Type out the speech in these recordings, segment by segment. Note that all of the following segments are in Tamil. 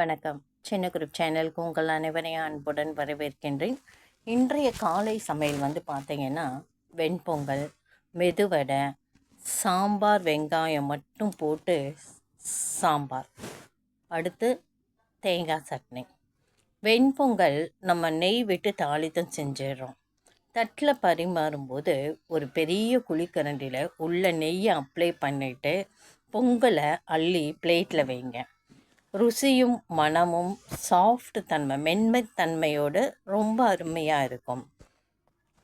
வணக்கம். சின்ன குரூப் சேனலுக்கு உங்கள் அனைவரையும் அன்புடன் வரவேற்கின்றேன். இன்றைய காலை சமையல் வந்து பார்த்தீங்கன்னா வெண்பொங்கல் மெதுவடை சாம்பார் வெங்காயம் மட்டும் போட்டு சாம்பார். அடுத்து தேங்காய் சட்னி. வெண்பொங்கல் நம்ம நெய் விட்டு தாளித்தம் செஞ்சிடறோம். தட்டில் பரிமாறும்போது ஒரு பெரிய குழிக்கரண்டியில் உள்ள நெய்யை அப்ளை பண்ணிவிட்டு பொங்கலை அள்ளி பிளேட்டில் வைங்க. ருசியும் மனமும் சாஃப்ட் தன்மை மென்மை தன்மையோடு ரொம்ப அருமையாக இருக்கும்.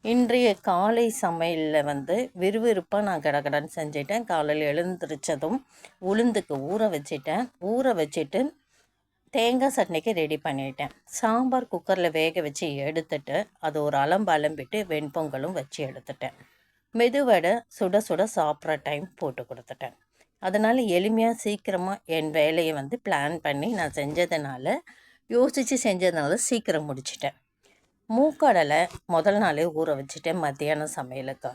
இன்றைய காலை சமையலில் வந்து விறுவிறுப்பாக நான் கடகடன் செஞ்சிட்டேன். காலையில் எழுந்திரிச்சதும் உளுந்துக்கு ஊற வச்சிட்டேன். ஊற வச்சுட்டு தேங்காய் சட்னிக்கு ரெடி பண்ணிட்டேன். சாம்பார் குக்கரில் வேக வச்சு எடுத்துட்டு அது ஒரு அலம்பு அலம்பிட்டு வெண்பொங்கலும் வச்சு எடுத்துட்டேன். மெதுவடை சுட சுட சாப்பிட்ற டைம் போட்டு கொடுத்துட்டேன். அதனால் எளிமையாக சீக்கிரமாக என் வேலையை வந்து பிளான் பண்ணி நான் செஞ்சதுனால யோசித்து செஞ்சதுனால சீக்கிரம் முடிச்சிட்டேன். மூக்கடலை முதல் நாளே ஊற வச்சுட்டேன் மத்தியானம் சமையலுக்கு.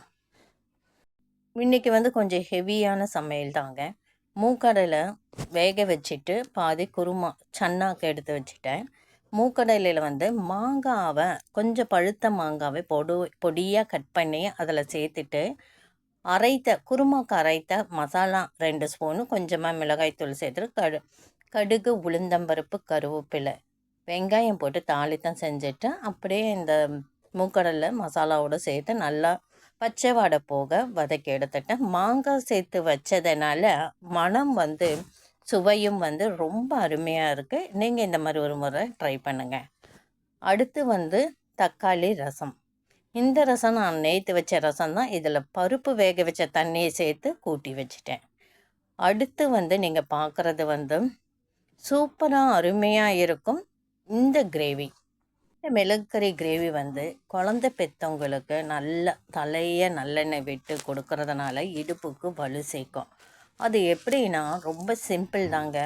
இன்றைக்கி வந்து கொஞ்சம் ஹெவியான சமையல் தாங்க. மூக்கடலை வேக வச்சுட்டு பாதி குருமா சன்னாக்கு எடுத்து வச்சுட்டேன். மூக்கடலையில் வந்து மாங்காவை கொஞ்சம் பழுத்த மாங்காவை பொடு பொடியாக கட் பண்ணி அதில் சேர்த்துட்டு அரைத்த குருமாக்கு அரைத்த மசாலா ரெண்டு ஸ்பூனு கொஞ்சமாக மிளகாய்த்தூள் சேர்த்துட்டு கடு கடுகு உளுந்தம்பருப்பு கருவேப்பிலை. வெங்காயம் போட்டு தாளித்தம் செஞ்சுட்டு அப்படியே இந்த மூக்கடலில் மசாலாவோடு சேர்த்து நல்லா பச்சை வாடை போக வதக்கி எடுத்துட்டேன் மாங்காய் சேர்த்து வச்சதுனால மனம் வந்து சுவையும் வந்து ரொம்ப அருமையாக இருக்குது நீங்கள் இந்த மாதிரி ஒரு முறை ட்ரை பண்ணுங்கள் அடுத்து வந்து தக்காளி ரசம். இந்த ரசம் நான் நேற்று வச்ச ரசம் தான். இதில் பருப்பு வேக வச்ச தண்ணியை சேர்த்து கூட்டி வச்சிட்டேன். அடுத்து வந்து நீங்கள் பார்க்குறது வந்து சூப்பராக அருமையாக இருக்கும் இந்த கிரேவி. இந்த மிளகுக்கறி கிரேவி வந்து குழந்த பெற்றவங்களுக்கு நல்ல தலையை நல்லெண்ணெய் விட்டு கொடுக்கறதுனால இடுப்புக்கு வலு சேர்க்கும். அது எப்படின்னா ரொம்ப சிம்பிள் தாங்க.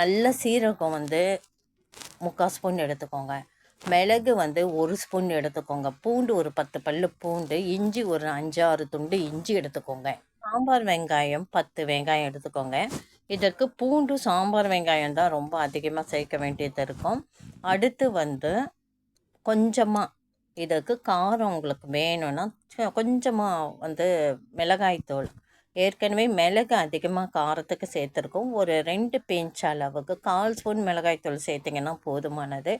நல்ல சீரகம் வந்து முக்கால் ஸ்பூன் எடுத்துக்கோங்க. மிளகு வந்து ஒரு ஸ்பூன் எடுத்துக்கோங்க. பூண்டு ஒரு பத்து பல்லு பூண்டு இஞ்சி ஒரு அஞ்சாறு துண்டு இஞ்சி எடுத்துக்கோங்க. சாம்பார் வெங்காயம் பத்து வெங்காயம் எடுத்துக்கோங்க. இதற்கு பூண்டு சாம்பார் வெங்காயம் தான் ரொம்ப அதிகமாக சேர்க்க வேண்டியது இருக்கும். அடுத்து வந்து கொஞ்சமாக இதுக்கு காரம் உங்களுக்கு வேணும்னா கொஞ்சமாக வந்து மிளகாய்த்தூள் ஏற்கனவே மிளகு அதிகமாக காரத்துக்கு சேர்த்துருக்கோம். ஒரு ரெண்டு பிஞ்ச் அளவுக்கு கால் ஸ்பூன் மிளகாய்த்தூள் சேர்த்திங்கன்னா போதுமானது.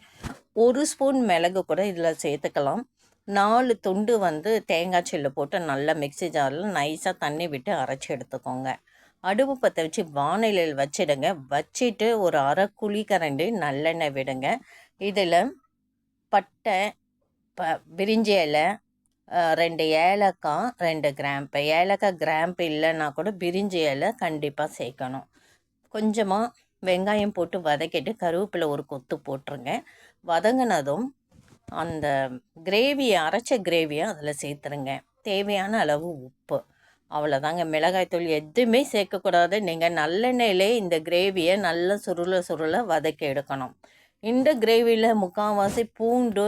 ஒரு ஸ்பூன் மிளகு கூட இதில் சேர்த்துக்கலாம். நாலு துண்டு வந்து தேங்காய் சில்லு போட்டு நல்லா மிக்சி ஜாரில் நைஸாக தண்ணி விட்டு அரைச்சி எடுத்துக்கோங்க. அடுப்பு பற்ற வச்சு வானிலையில் வச்சிடுங்க. வச்சுட்டு ஒரு அரை குழி கரண்டி நல்லெண்ணெய் விடுங்க. இதில் பட்டை ப பிரிஞ்சி இலை ரெண்டு ஏலக்காய் ரெண்டு கிராம்பு. ஏலக்காய் கிராம்பு இல்லைன்னா கூட பிரிஞ்சி இலை கண்டிப்பாக சேர்க்கணும். கொஞ்சமாக வெங்காயம் போட்டு வதக்கிட்டு கருவேப்பிலை ஒரு கொத்து போட்டுருங்க. வதங்கினதும் அந்த கிரேவியை அரைச்ச கிரேவியை அதில் சேர்த்துருங்க. தேவையான அளவு உப்பு. அவ்வளோதாங்க மிளகாய்த்தூள் எதுவுமே சேர்க்கக்கூடாது. நீங்கள் நல்லெண்ணெயிலே இந்த கிரேவியை நல்லா சுருள சுருள வதக்கி எடுக்கணும். இந்த கிரேவியில் முக்கால்வாசி பூண்டு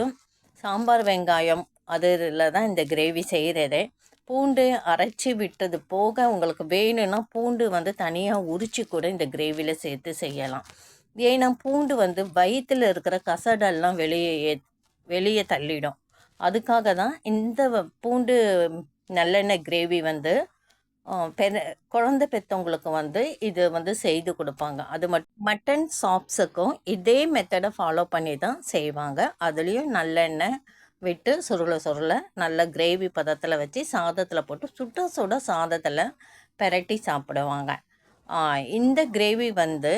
சாம்பார் வெங்காயம் அதில் தான் இந்த கிரேவி செய்கிறதே பூண்டு அரைச்சி விட்டது போக உங்களுக்கு வேணும்னா பூண்டு வந்து தனியாக உரித்து கூட இந்த கிரேவியில் சேர்த்து செய்யலாம். ஏன்னா பூண்டு வந்து வயிற்றில் இருக்கிற கசடெல்லாம் வெளியே வெளியே தள்ளிடும். அதுக்காக தான் இந்த பூண்டு நல்லெண்ணெய் கிரேவி வந்து பெரு குழந்த பெற்றவங்களுக்கு வந்து இது வந்து செய்து கொடுப்பாங்க. அது மட் மட்டன் சாப்ஸுக்கும் இதே மெத்தடை ஃபாலோ பண்ணி தான் செய்வாங்க. அதுலேயும் நல்லெண்ணெய் விட்டு சுருள சுருள நல்ல கிரேவி பதத்தில் வச்சு சாதத்தில் போட்டு சுட சுட சாதத்தில் பெரட்டி சாப்பிடுவாங்க. இந்த கிரேவி வந்து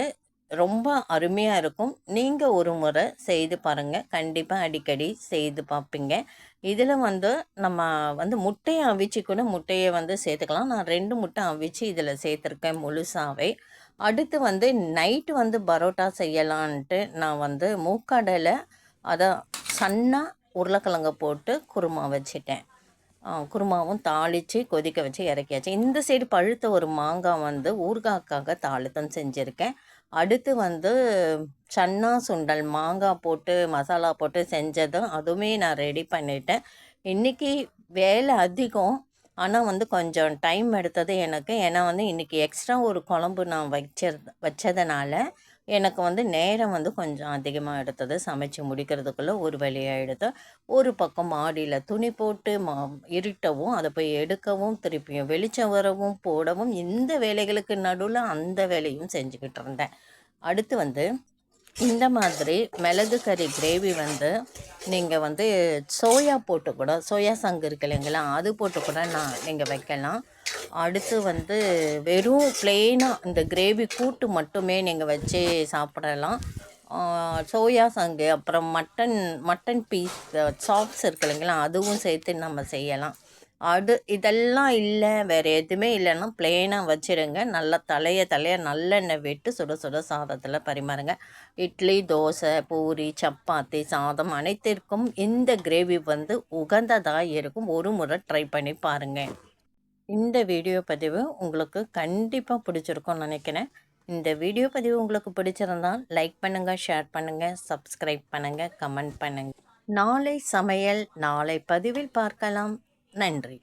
ரொம்ப அருமையாக இருக்கும். நீங்கள் ஒரு முறை செய்து பாருங்கள் கண்டிப்பாக அடிக்கடி செய்து பார்ப்பீங்க இதில் வந்து நம்ம வந்து முட்டையை அவிச்சு கூட முட்டையை வந்து சேர்த்துக்கலாம். நான் ரெண்டு முட்டை அவிச்சு இதில் சேர்த்துருக்கேன் முழுசாகவே அடுத்து வந்து நைட்டு வந்து பரோட்டா செய்யலான்ட்டு நான் வந்து மூக்கடலை அதை சன்னாக உருளைக்கிழங்க போட்டு குருமா வச்சிட்டேன். குருமாவும் தாளித்து கொதிக்க வச்சு இறக்கியாச்சு. இந்த சைடு பழுத்த ஒரு மாங்காய் வந்து ஊறுகாக்காக தாளித்தம் செஞ்சுருக்கேன். அடுத்து வந்து சன்னா சுண்டல் மாங்காய் போட்டு மசாலா போட்டு செஞ்சதும் அதுவுமே நான் ரெடி பண்ணிட்டேன். இன்றைக்கி வேலை அதிகம். ஆனால் வந்து கொஞ்சம் டைம் எடுத்தது எனக்கு. ஏன்னா வந்து இன்றைக்கி எக்ஸ்ட்ரா ஒரு குழம்பு நான் வச்ச வச்சதுனால எனக்கு வந்து நேரம் வந்து கொஞ்சம் அதிகமாக எடுத்தது. சமைச்சு முடிக்கிறதுக்குள்ளே ஒரு வழியாக எடுத்து ஒரு பக்கம் மாடியில் துணி போட்டு மா இருட்டவும் அதை போய் எடுக்கவும் திருப்பியும் வெளிச்சம் வரவும் போடவும் இந்த வேலைகளுக்கு நடுவில் அந்த வேலையும் செஞ்சுக்கிட்டு இருந்தேன். அடுத்து வந்து இந்த மாதிரி மிளகு கறி கிரேவி வந்து நீங்கள் வந்து சோயா போட்டு கூட சோயா சங்கு இருக்கு இல்லைங்களா அது போட்டு கூட நான் நீங்கள் வைக்கலாம். அடுத்து வந்து வெறும் பிளெயினாக இந்த கிரேவி கூட்டு மட்டுமே நீங்கள் வச்சு சாப்பிடலாம். சோயா சங்கு அப்புறம் மட்டன் மட்டன் பீஸ் சாப்ஸ் இருக்கு இல்லைங்களா அதுவும் சேர்த்து நம்ம செய்யலாம். அது இதெல்லாம் இல்லை வேறு எதுவுமே இல்லைன்னா பிளெயினாக வச்சுருங்க. நல்லா தலைய தலைய நல்லெண்ணெய் விட்டு சுட சுட சாதத்தில் பரிமாறுங்க. இட்லி தோசை பூரி சப்பாத்தி சாதம் அனைத்திற்கும் இந்த கிரேவி வந்து உகந்ததாக இருக்கும். ஒரு முறை ட்ரை பண்ணி பாருங்கள் இந்த வீடியோ பதிவு உங்களுக்கு கண்டிப்பாக பிடிச்சிருக்கும்னு நினைக்கிறேன். இந்த வீடியோ பதிவு உங்களுக்கு பிடிச்சிருந்தால் லைக் பண்ணுங்கள் ஷேர் பண்ணுங்கள் சப்ஸ்கிரைப் பண்ணுங்கள் கமெண்ட் பண்ணுங்கள் நாளை சமையல் நாளை பதிவில் பார்க்கலாம். நன்றி.